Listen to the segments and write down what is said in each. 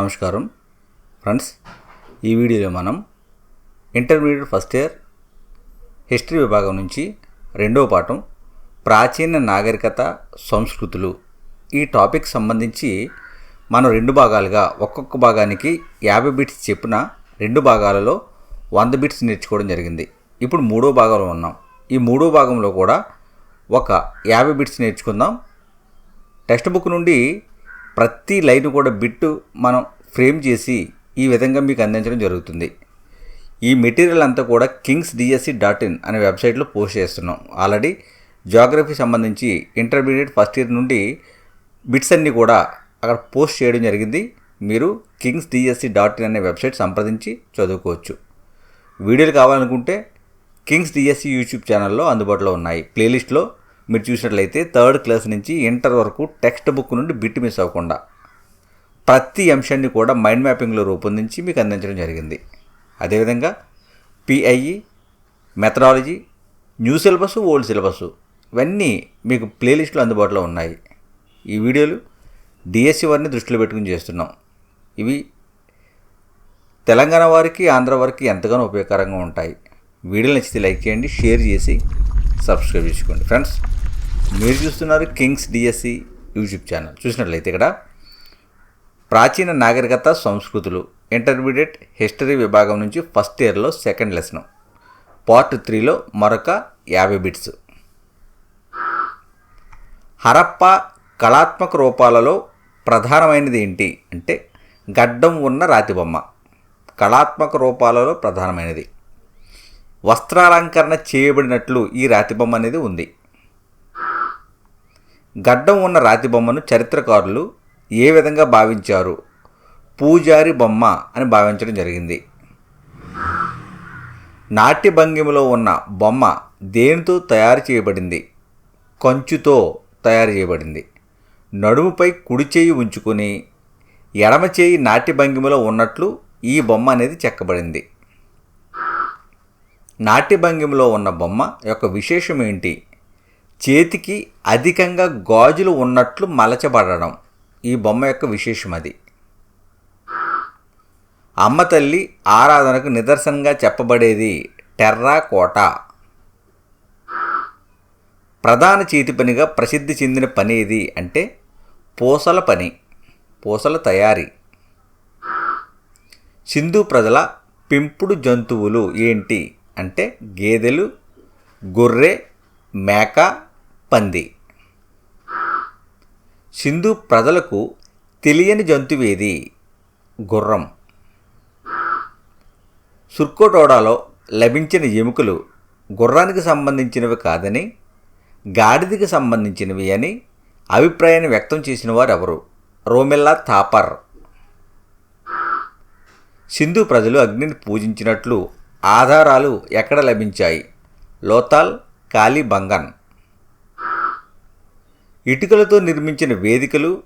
నమస్కారం. ఫ్రెండ్స్ ఈ వీడియోలో మనం ఇంటర్మీడియట్ ఫస్ట్ ఇయర్ హిస్టరీ విభాగం నుంచి రెండవ పాఠం ప్రాచీన నాగరికత సంస్కృతులు ఈ టాపిక్ సంబంధించి మనం రెండు భాగాలుగా ఒక్కొక్క భాగానికి యాభై బిట్స్ చెప్పిన రెండు భాగాలలో వంద బిట్స్ నేర్చుకోవడం జరిగింది. ఇప్పుడు మూడో భాగంలో ఉన్నాం. ఈ మూడో భాగంలో కూడా ఒక యాభై బిట్స్ నేర్చుకుందాం. టెక్స్ట్ బుక్ నుండి ప్రతి లైన్ కూడా బిట్టు మనం ఫ్రేమ్ చేసి ఈ విధంగా మీకు అందించడం జరుగుతుంది. ఈ మెటీరియల్ అంతా కూడా కింగ్స్ డిఎస్సి డాట్ ఇన్ అనే వెబ్సైట్లో పోస్ట్ చేస్తున్నాం. ఆల్రెడీ జాగ్రఫీ సంబంధించి ఇంటర్మీడియట్ ఫస్ట్ ఇయర్ నుండి బిట్స్ అన్నీ కూడా అక్కడ పోస్ట్ చేయడం జరిగింది. మీరు కింగ్స్ డిఎస్సి డాట్ ఇన్ అనే వెబ్సైట్ సంప్రదించి చదువుకోవచ్చు. వీడియోలు కావాలనుకుంటే కింగ్స్ డిఎస్సి యూట్యూబ్ ఛానల్లో అందుబాటులో ఉన్నాయి. ప్లేలిస్ట్లో మీరు చూసినట్లయితే థర్డ్ క్లాస్ నుంచి ఇంటర్ వరకు టెక్స్ట్ బుక్ నుండి బిట్ మిస్ అవ్వకుండా ప్రతి అంశాన్ని కూడా మైండ్ మ్యాపింగ్లో రూపొందించి మీకు అందించడం జరిగింది. అదేవిధంగా PIE methodology new syllabus old syllabus ఇవన్నీ మీకు ప్లేలిస్ట్లో అందుబాటులో ఉన్నాయి. ఈ వీడియోలు డిఎస్సి వారిని దృష్టిలో పెట్టుకుని చేస్తున్నాం. ఇవి తెలంగాణ వారికి ఆంధ్ర వారికి ఎంతగానో ఉపయోగకరంగా ఉంటాయి. వీడియో నచ్చితే లైక్ చేయండి షేర్ చేసి సబ్స్క్రైబ్ చేసుకోండి. ఫ్రెండ్స్ మీరు చూస్తున్నారు కింగ్స్ డిఎస్సి యూట్యూబ్ ఛానల్. చూసినట్లయితే ఇక్కడ ప్రాచీన నాగరికత సంస్కృతులు ఇంటర్మీడియట్ హిస్టరీ విభాగం నుంచి ఫస్ట్ ఇయర్లో సెకండ్ లెసన్. పార్ట్ త్రీలో మరొక యాభై బిట్స్. హరప్ప కళాత్మక రూపాలలో ప్రధానమైనది ఏంటి? అంటే గడ్డం ఉన్న రాతి బొమ్మ కళాత్మక రూపాలలో ప్రధానమైనది. వస్త్రాలంకరణ చేయబడినట్లు ఈ రాతి బొమ్మ అనేది ఉంది. గడ్డం ఉన్న రాతి బొమ్మను చరిత్రకారులు ఏ విధంగా భావించారు? పూజారి బొమ్మ అని భావించడం జరిగింది. నాట్య భంగిమలో ఉన్న బొమ్మ దేనితో తయారు చేయబడింది? కంచుతో తయారు చేయబడింది. నడుముపై కుడి చేయి ఉంచుకొని ఎడమ చేయి నాట్య భంగిమలో ఉన్నట్లు ఈ బొమ్మ అనేది చెక్కబడింది. నాట్య భంగిమలో ఉన్న బొమ్మ యొక్క విశేషం ఏంటి? చేతికి అధికంగా గాజులు ఉన్నట్లు మలచబడడం. ఈ బొమ్మ యొక్క విశేషం అది. అమ్మ తల్లి ఆరాధనకు నిదర్శనంగా చెప్పబడేది టెర్రా కోట. ప్రధాన చేతి పనిగా ప్రసిద్ధి చెందిన పని ఏది అంటే పూసల పని పూసల తయారీ. సింధు ప్రజల పెంపుడు జంతువులు ఏంటి? అంటే గేదెలు గొర్రె మేక పంది. సింధు ప్రజలకు తెలియని జంతువేది గుర్రం. సుర్కోటోడాలో లభించిన ఎముకలు గుర్రానికి సంబంధించినవి కాదని గాడిదకి సంబంధించినవి అని అభిప్రాయాన్ని వ్యక్తం చేసిన వారు ఎవరు రోమెల్లా థాపర్. సింధు ప్రజలు అగ్నిని పూజించినట్లు ఆధారాలు ఎక్కడ లభించాయి? లోతాల్ కాలిబంగన్. ఇటుకలతో నిర్మించిన వేదికలు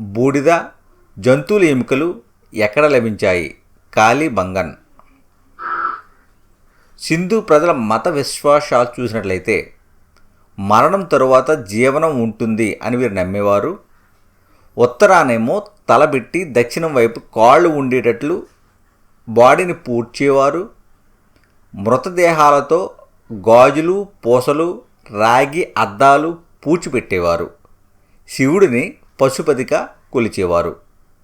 బూడిద జంతువుల ఎముకలు ఎక్కడ లభించాయి? కాలిబంగన్. సింధు ప్రజల మత విశ్వాసాలు చూసినట్లయితే మరణం తరువాత జీవనం ఉంటుంది అని వీరు నమ్మేవారు. ఉత్తరానేమో తలబెట్టి దక్షిణం వైపు కాళ్ళు ఉండేటట్లు బాడీని పూడ్చేవారు. మృతదేహాలతో గాజులు పూసలు రాగి అద్దాలు పూడ్చిపెట్టేవారు. శివుడిని పశుపతిగా కొలిచేవారు.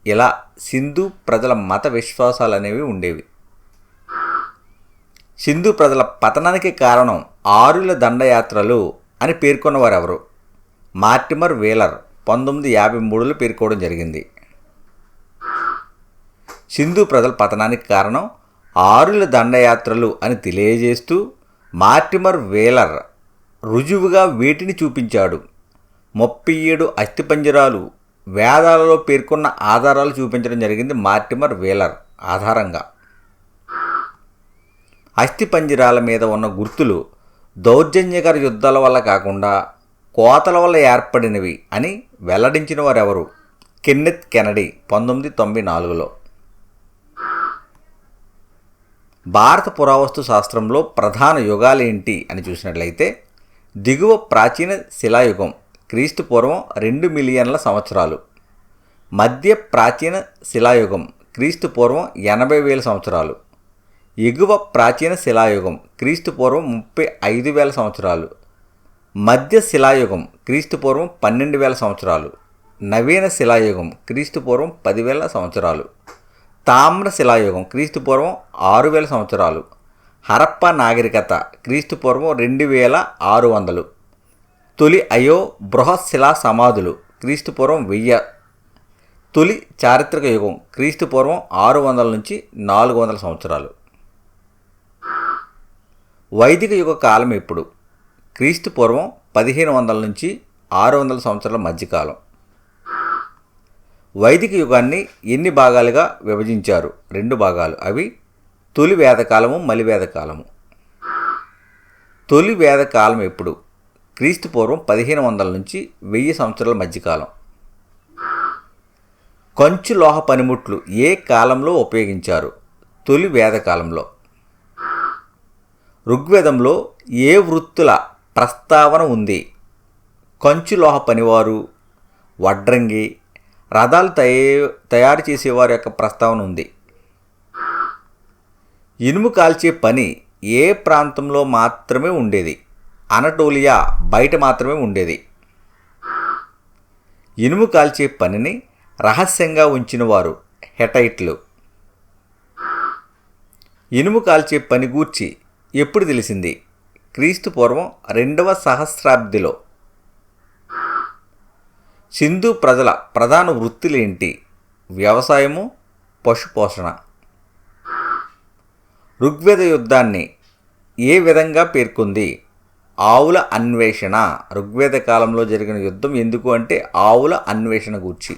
ఇలా సింధు ప్రజల మత విశ్వాసాలు అనేవి ఉండేవి. సింధు ప్రజల పతనానికి కారణం ఆరుల దండయాత్రలు అని పేర్కొన్నవారు ఎవరు మార్టిమర్ వేలర్ పంతొమ్మిది యాభై మూడులో పేర్కోవడం జరిగింది. సింధు ప్రజల పతనానికి కారణం ఆరుల దండయాత్రలు అని తెలియజేస్తూ మార్టిమర్ వేలర్ రుజువుగా వీటిని చూపించాడు. ముప్పై ఏడు అస్థిపంజరాలు వేదాలలో పేర్కొన్న ఆధారాలు చూపించడం జరిగింది మార్టిమర్ వేలర్ ఆధారంగా. అస్థిపంజరాల మీద ఉన్న గుర్తులు దౌర్జన్యకర యుద్ధాల వల్ల కాకుండా కోతల వల్ల ఏర్పడినవి అని వెల్లడించిన వారెవరు? కెన్నెత్ కెనడీ పంతొమ్మిది తొంభై నాలుగులో. భారత పురావస్తు శాస్త్రంలో ప్రధాన యుగాలేంటి అని చూసినట్లయితే దిగువ ప్రాచీన శిలాయుగం క్రీస్తు పూర్వం రెండు మిలియన్ల సంవత్సరాలు. మధ్య ప్రాచీన శిలాయుగం క్రీస్తు పూర్వం ఎనభై వేల సంవత్సరాలు. ఎగువ ప్రాచీన శిలాయుగం క్రీస్తు పూర్వం ముప్పై ఐదు వేల సంవత్సరాలు. మధ్య శిలాయుగం క్రీస్తు పూర్వం పన్నెండు వేల సంవత్సరాలు. నవీన శిలాయుగం క్రీస్తు పూర్వం పదివేల సంవత్సరాలు. తామ్ర శిలాయుగం క్రీస్తు పూర్వం ఆరు వేల సంవత్సరాలు. హరప్ప నాగరికత క్రీస్తు పూర్వం రెండు వేల ఆరు వందలు. తొలి అయో బృహశిలా సమాధులు క్రీస్తు పూర్వం తొలి చారిత్రక యుగం క్రీస్తు పూర్వం ఆరు వందల నుంచి నాలుగు వందల సంవత్సరాలు. వైదిక యుగ కాలం ఎప్పుడు క్రీస్తు పూర్వం పదిహేను వందల నుంచి ఆరు వందల సంవత్సరాల మధ్యకాలం. వైదిక యుగాన్ని ఎన్ని భాగాలుగా విభజించారు? రెండు భాగాలు. అవి తొలి వేదకాలము మలివేదకాలము తొలి వేదకాలం ఎప్పుడు? క్రీస్తు పూర్వం పదిహేను వందల నుంచి వెయ్యి సంవత్సరాల మధ్యకాలం. కంచు లోహ పనిముట్లు ఏ కాలంలో ఉపయోగించారు? తొలి వేదకాలంలో. ఋగ్వేదంలో ఏ వృత్తుల ప్రస్తావన ఉంది? కంచు లోహ పనివారు వడ్రంగి రథాలు తయ తయారు చేసేవారి యొక్క ప్రస్తావన ఉంది. ఇనుము కాల్చే పని ఏ ప్రాంతంలో మాత్రమే ఉండేది? అనటోలియా బయట మాత్రమే ఉండేది. ఇనుము కాల్చే పనిని రహస్యంగా ఉంచిన వారు హెటైట్లు. ఇనుము కాల్చే పని గూర్చి ఎప్పుడు తెలిసింది? క్రీస్తు పూర్వం రెండవ సహస్రాబ్దిలో. సింధు ప్రజల ప్రధాన వృత్తులేంటి వ్యవసాయము పశుపోషణ. ఋగ్వేద యుద్ధాన్ని ఏ విధంగా పేర్కొంది? ఆవుల అన్వేషణ. ఋగ్వేద కాలంలో జరిగిన యుద్ధం ఎందుకు అంటే ఆవుల అన్వేషణ గూర్చి.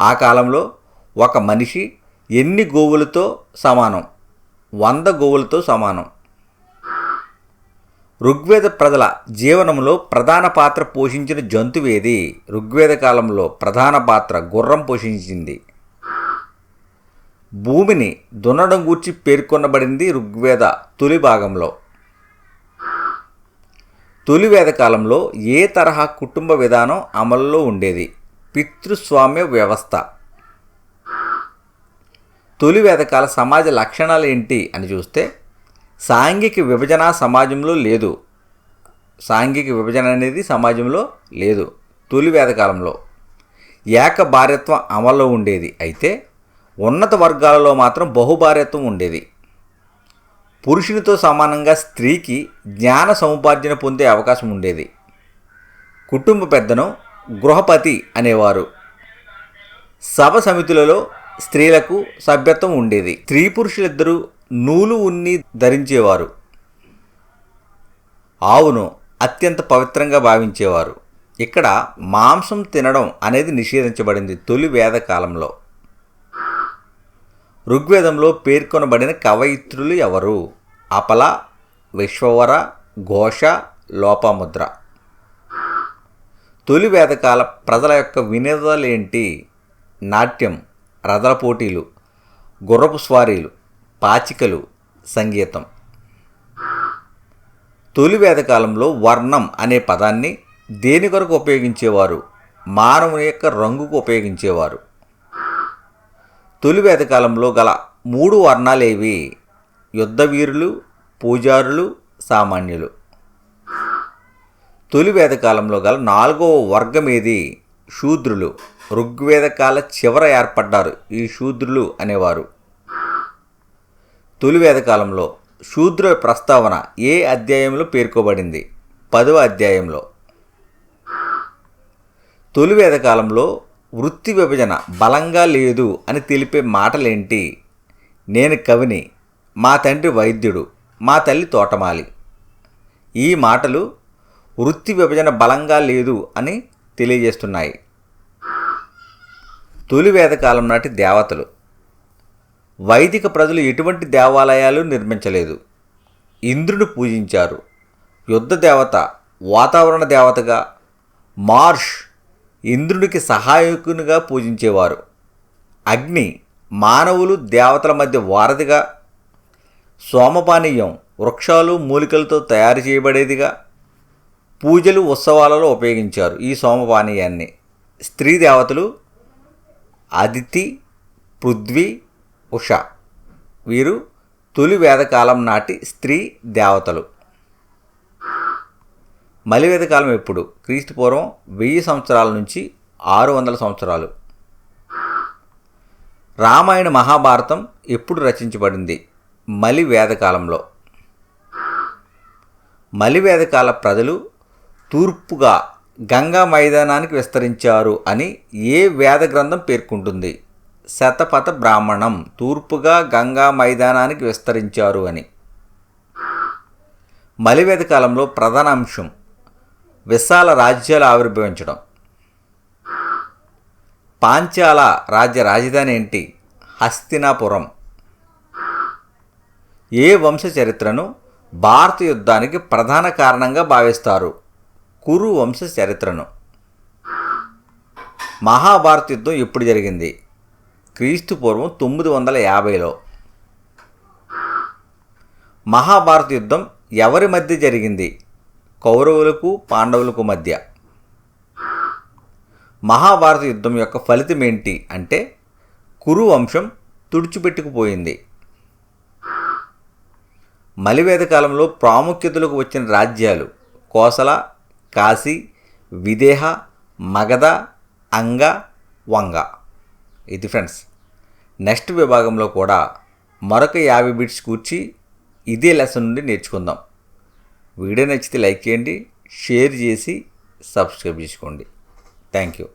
ఆ కాలంలో ఒక మనిషి ఎన్ని గోవులతో సమానం? వంద గోవులతో సమానం. ఋగ్వేద ప్రజల జీవనంలో ప్రధాన పాత్ర పోషించిన జంతువేది ఋగ్వేద కాలంలో ప్రధాన పాత్ర గుర్రం పోషించింది. భూమిని దున్నడం గూర్చి పేర్కొనబడింది ఋగ్వేద తొలి భాగంలో. తొలి వేద కాలంలో ఏ తరహా కుటుంబ విధానం అమల్లో ఉండేది? పితృస్వామ్య వ్యవస్థ. తొలి వేదకాల సమాజ లక్షణాలు ఏంటి అని చూస్తే సాంఘిక విభజన సమాజంలో లేదు. సాంఘిక విభజన అనేది సమాజంలో లేదు. తొలి వేదకాలంలో. ఏక భార్యత్వం అమల్లో ఉండేది. అయితే ఉన్నత వర్గాలలో మాత్రం బహుభార్యత్వం ఉండేది. పురుషునితో సమానంగా స్త్రీకి జ్ఞాన సముపార్జన పొందే అవకాశం ఉండేది. కుటుంబ పెద్దను గృహపతి అనేవారు. సభ సమితులలో స్త్రీలకు సభ్యత్వం ఉండేది. స్త్రీ పురుషులిద్దరూ నూలు ఉన్ని ధరించేవారు. ఆవును అత్యంత పవిత్రంగా భావించేవారు. ఇక్కడ మాంసం తినడం అనేది నిషేధించబడింది తొలి వేద కాలంలో. ఋగ్వేదంలో పేర్కొనబడిన కవయిత్రులు ఎవరు? అపల విశ్వవర ఘోష లోపముద్ర. తొలి వేదకాల ప్రజల యొక్క వినోదాలేంటి? నాట్యం రథల పోటీలు గుర్రపు స్వారీలు. పాచికలు సంగీతం. తొలి వేదకాలంలో వర్ణం అనే పదాన్ని దేని కొరకు ఉపయోగించేవారు? మానవుని యొక్క రంగుకు ఉపయోగించేవారు. తొలి వేదకాలంలో గల మూడు వర్ణాలేవి? యుద్ధవీరులు పూజారులు సామాన్యులు. తొలి వేదకాలంలో గల నాలుగవ వర్గం ఏది శూద్రులు ఋగ్వేదకాల చివర ఏర్పడ్డారు ఈ శూద్రులు అనేవారు. తొలి వేదకాలంలో శూద్ర ప్రస్తావన ఏ అధ్యాయంలో పేర్కోబడింది? పదవ అధ్యాయంలో. తొలి వేదకాలంలో వృత్తి విభజన బలంగా లేదు అని తెలిపే మాటలేంటి? నేను కవిని మా తండ్రి వైద్యుడు మా తల్లి తోటమాలి. ఈ మాటలు వృత్తి విభజన బలంగా లేదు అని తెలియజేస్తున్నాయి. తొలి వేదకాలం నాటి దేవతలు వైదిక ప్రజలు ఎటువంటి దేవాలయాలు నిర్మించలేదు. ఇంద్రుడు పూజించారు. యుద్ధ దేవత వాతావరణ దేవతగా మార్ష్ ఇంద్రుడికి సహాయకునిగా పూజించేవారు. అగ్ని మానవులు దేవతల మధ్య వారధిగా సోమపానీయం వృక్షాలు మూలికలతో తయారు చేయబడేదిగా పూజలు ఉత్సవాలలో ఉపయోగించారు ఈ సోమపానీయాన్ని. స్త్రీ దేవతలు అదితి పృథ్వీ ఉష. వీరు తొలి వేదకాలం నాటి స్త్రీ దేవతలు. మలివేద కాలం ఎప్పుడు? క్రీస్తు పూర్వం వెయ్యి సంవత్సరాల నుంచి ఆరు వందల సంవత్సరాలు. రామాయణ మహాభారతం ఎప్పుడు రచించబడింది? మలి వేదకాలంలో. మలివేదకాల ప్రజలు తూర్పుగా గంగా మైదానానికి విస్తరించారు అని ఏ వేద గ్రంథం పేర్కొంటుంది? శతపథ బ్రాహ్మణం తూర్పుగా గంగా మైదానానికి విస్తరించారు అని. మలివేద కాలంలో ప్రధాన అంశం విశాల రాజ్యాలు ఆవిర్భవించడం. పాంచాల రాజ్య రాజధాని ఏంటి? హస్తినాపురం. ఏ వంశ చరిత్రను భారత యుద్ధానికి ప్రధాన కారణంగా భావిస్తారు? కురు వంశ చరిత్రను. మహాభారత యుద్ధం ఎప్పుడు జరిగింది? క్రీస్తు పూర్వం తొమ్మిది వందల యాభైలో మహాభారత యుద్ధం ఎవరి మధ్య జరిగింది? కౌరవులకు పాండవులకు మధ్య. మహాభారత యుద్ధం యొక్క ఫలితం ఏంటి అంటే కురు వంశం తుడిచిపెట్టుకుపోయింది. మలివేద కాలంలో ప్రాముఖ్యతలకు వచ్చిన రాజ్యాలు కోసల కాశీ విదేహ మగధ అంగ వంగ. ఇది ఫ్రెండ్స్. నెక్స్ట్ విభాగంలో కూడా మరొక యాభై బిట్స్ కూర్చి ఇదే లెసన్ నుండి నేర్చుకుందాం. వీడియో నచ్చితే లైక్ చేయండి షేర్ చేసి సబ్స్క్రైబ్ చేసుకోండి. Thank you.